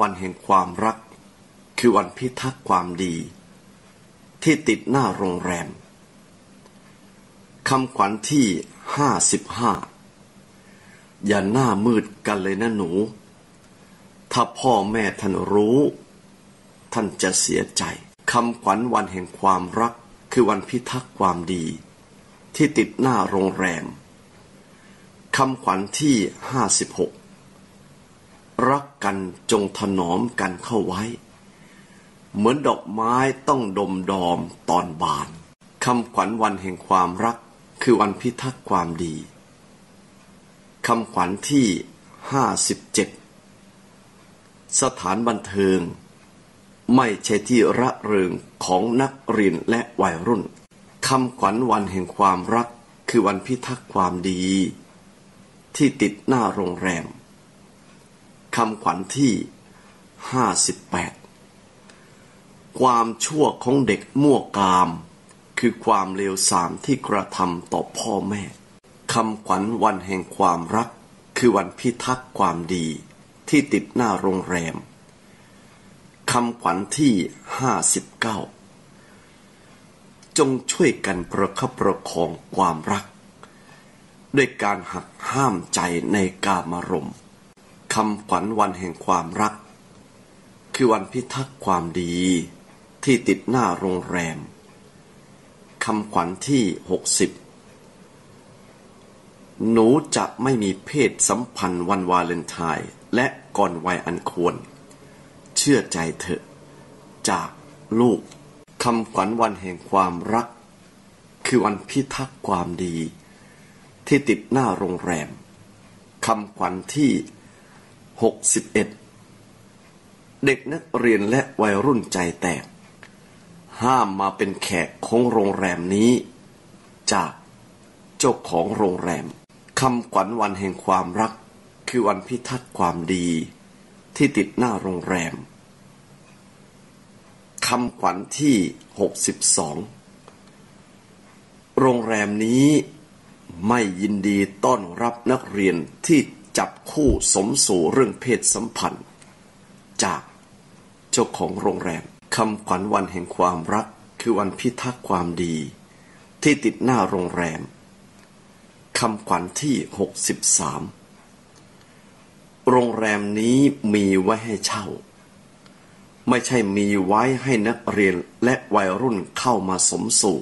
วันแห่งความรัก คือวันพิทักษ์ความดี ที่ติดหน้าโรงแรมคำขวัญที่ห้าสิบห้าอย่าหน้ามืดกันเลยนะหนู ถ้าพ่อแม่ท่านรู้ ท่านจะเสียใจคำขวัญวันแห่งความรัก คือวันพิทักษ์ความดี ที่ติดหน้าโรงแรมคำขวัญที่ห้าสิบหก รักกันจงถนอมกันเข้าไว้ เหมือนดอกไม้ต้องดมดอมตอนบานคำขวัญวันแห่งความรักคือวันพิทักษ์ความดีคำขวัญที่ห้าสิบเจ็ดสถานบันเทิง ไม่ใช่ที่ระเริงของนักเรียนและวัยรุ่นคำขวัญวันแห่งความรักคือวันพิทักษ์ความดี ที่ติดหน้าโรงแรม คำขวัญที่ห้าสิบแปดความชั่วของเด็กมั่วกาม คือความเลวทรามที่กระทำต่อพ่อแม่คำขวัญวันแห่งความรัก คือวันพิทักษ์ความดีที่ติดหน้าโรงแรมคำขวัญที่ห้าสิบเก้าจงช่วยกันประคับประคองความรัก ด้วยการหักห้ามใจในกามารมณ์ คำขวัญวันแห่งความรัก คือวันพิทักษ์ความดีที่ติดหน้าโรงแรมคำขวัญที่หกสิบหนูจะไม่มีเพศสัมพันธ์วันวาเลนไทน์และก่อนวัยอันควร เชื่อใจเถอะ จากลูกคำขวัญวันแห่งความรัก คือวันพิทักษ์ความดี ที่ติดหน้าโรงแรมคำขวัญที่ หกสิบเอ็ดเด็กนักเรียนและวัยรุ่นใจแตก ห้ามมาเป็นแขกของโรงแรมนี้ จากเจ้าของโรงแรมคำขวัญวันแห่งความรัก คือวันพิทักษ์ความดี ที่ติดหน้าโรงแรมคำขวัญที่หกสิบสองโรงแรมนี้ไม่ยินดีต้อนรับนักเรียนที่ จับคู่สมสู่เรื่องเพศสัมพันธ์ จากเจ้าของโรงแรมคำขวัญวันแห่งความรัก คือวันพิทักษ์ความดี ที่ติดหน้าโรงแรมคำขวัญที่หกสิบสามโรงแรมนี้มีไว้ให้เช่า ไม่ใช่มีไว้ให้นักเรียนและวัยรุ่นเข้ามาสมสู่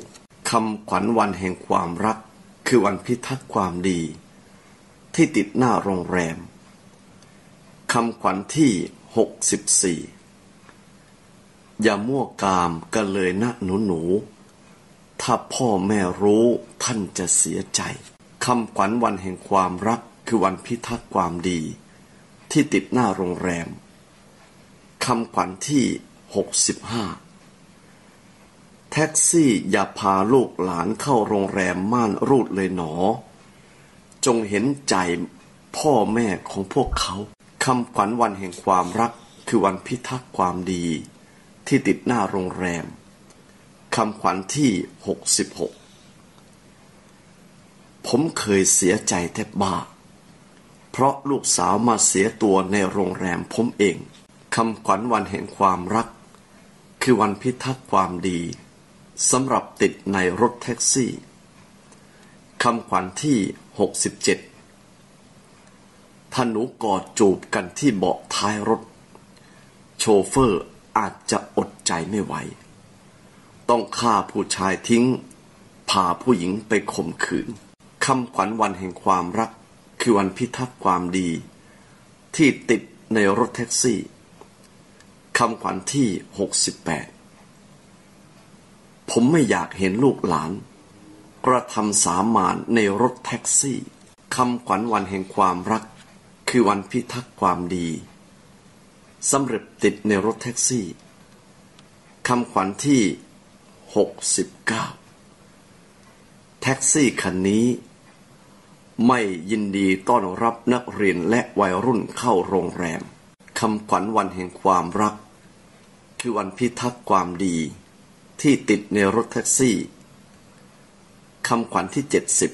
คำขวัญวันแห่งความรัก คือวันพิทักษ์ความดี ที่ติดหน้าโรงแรมคำขวัญที่หกสิบสี่อย่ามั่วกามกันเลยนะหนูหนู ถ้าพ่อแม่รู้ท่านจะเสียใจคำขวัญวันแห่งความรักคือวันพิทักษ์ความดี ที่ติดหน้าโรงแรมคำขวัญที่หกสิบห้าแท็กซี่อย่าพาลูกหลานเข้าโรงแรมม่านรูดเลยหนอ จงเห็นใจพ่อแม่ของพวกเขาคำขวัญวันแห่งความรักคือวันพิทักษ์ความดี ที่ติดหน้าโรงแรมคำขวัญที่หกสิบหกผมเคยเสียใจแทบบ้า เพราะลูกสาวมาเสียตัวในโรงแรมผมเองคำขวัญวันแห่งความรัก คือวันพิทักษ์ความดีสำหรับติดในรถแท็กซี่ คำขวัญที่หกสิบเจ็ดถ้าหนูกอดจูบกันที่เบาะท้ายรถ โชเฟอร์อาจจะอดใจไม่ไหว ต้องฆ่าผู้ชายทิ้ง พาผู้หญิงไปข่มขืนคำขวัญวันแห่งความรัก คือวันพิทักษ์ความดี ที่ติดในรถแท็กซี่คำขวัญที่หกสิบแปดผมไม่อยากเห็นลูกหลาน กระทำสามานในรถแท็กซี่คำขวัญวันแห่งความรัก คือวันพิทักษ์ความดีสำเร็จติดในรถแท็กซี่คำขวัญที่หกสิบเก้าแท็กซี่คันนี้ ไม่ยินดีต้อนรับนักเรียนและวัยรุ่นเข้าโรงแรมคำขวัญวันแห่งความรัก คือวันพิทักษ์ความดี ที่ติดในรถแท็กซี่ำขวัญที่เจ็ดสิบ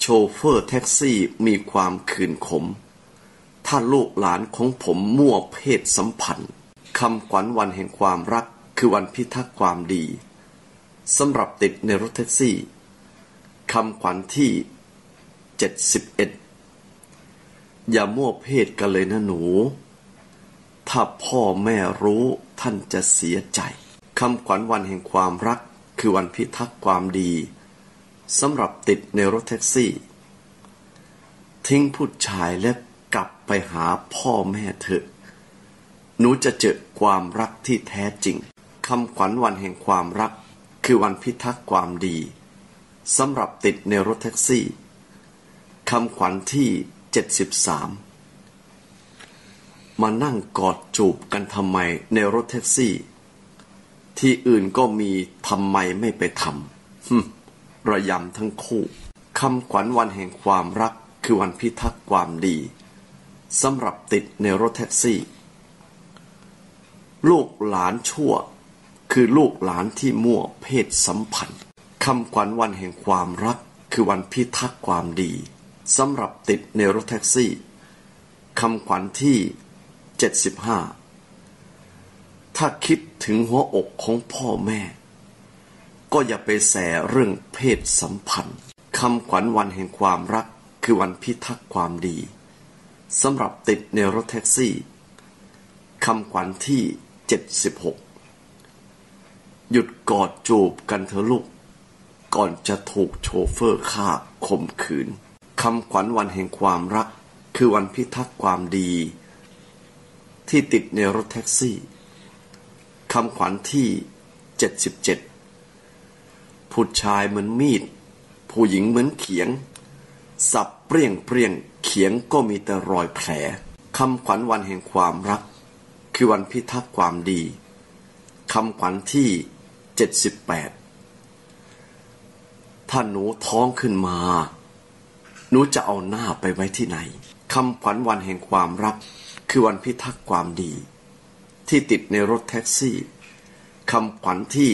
โชเฟอร์แท็กซี่มีความขืนขม ถ้าลูกหลานของผมมั่วเพศสัมพันธ์คำขวัญวันแห่งความรักคือวันพิทักษ์ความดีสำหรับติดในรถแท็กซี่คำขวัญที่ 71 อย่ามั่วเพศกันเลยนะหนู ถ้าพ่อแม่รู้ท่านจะเสียใจคำขวัญวันแห่งความรัก คือวันพิทักษ์ความดีสำหรับติดในรถแท็กซี่ ทิ้งผู้ชายและกลับไปหาพ่อแม่เถอะหนูจะเจอความรักที่แท้จริงคำขวัญวันแห่งความรัก คือวันพิทักษ์ความดีสำหรับติดในรถแท็กซี่คำขวัญที่ 73 มานั่งกอดจูบกันทำไมในรถแท็กซี่ ที่อื่นก็มีทำไมไม่ไปทำระยำทั้งคู่คำขวัญวันแห่งความรักคือวันพิทักษ์ความดีสำหรับติดในรถแท็กซี่ ลูกหลานชั่ว คือลูกหลานที่มั่วเพศสัมพันธ์คำขวัญวันแห่งความรักคือวันพิทักษ์ความดีสำหรับติดในรถแท็กซี่คำขวัญที่ 75 ถ้าคิดถึงหัวอกของพ่อแม่ ก็อย่าไปแสเรื่องเพศสัมพันธ์คำขวัญวันแห่งความรักคือวันพิทักษ์ความดีสำหรับติดในรถแท็กซี่คำขวัญที่ 76 หยุดกอดจูบกันเถอะลูก ก่อนจะถูกโชเฟอร์ฆ่าข่มขืนคำขวัญวันแห่งความรัก คือวันพิทักษ์ความดี ที่ติดในรถแท็กซี่ คำขวัญที่ 77 ผู้ชายเหมือนมีด ผู้หญิงเหมือนเขียง สับเปรี้ยงเปรี้ยงเขียงก็มีแต่รอยแผลคำขวัญวันแห่งความรัก คือวันพิทักษ์ความดีคำขวัญที่ 78 ถ้าหนูท้องขึ้นมา หนูจะเอาหน้าไปไว้ที่ไหนคำขวัญวันแห่งความรัก คือวันพิทักษ์ความดี ที่ติดในรถแท็กซี่คำขวัญที่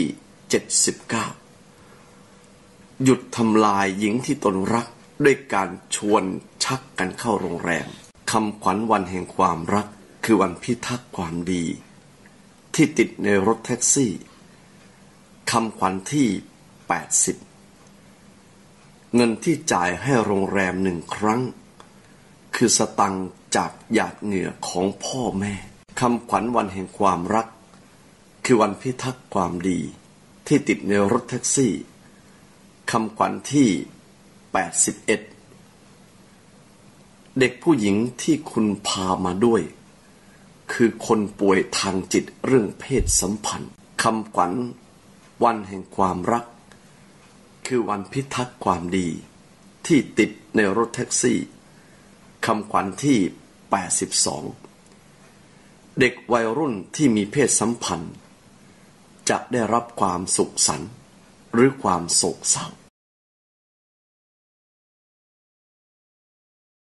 79 หยุดทำลายหญิงที่ตนรักด้วยการชวนชักกันเข้าโรงแรมคำขวัญวันแห่งความรัก คือวันพิทักษ์ความดี ที่ติดในรถแท็กซี่คำขวัญที่ 80 เงินที่จ่ายให้โรงแรมหนึ่งครั้ง คือสตังจากหยาดเหงื่อของพ่อแม่ คำขวัญวันแห่งความรัก คือวันพิทักษ์ความดี ที่ติดในรถแท็กซี่คำขวัญที่ 81 เด็กผู้หญิงที่คุณพามาด้วย คือคนป่วยทางจิตเรื่องเพศสัมพันธ์คำขวัญวันแห่งความรัก คือวันพิทักษ์ความดี ที่ติดในรถแท็กซี่คำขวัญที่ 82 เด็กวัยรุ่นที่มีเพศสัมพันธ์ จะได้รับความสุขสันต์หรือความโศกเศร้า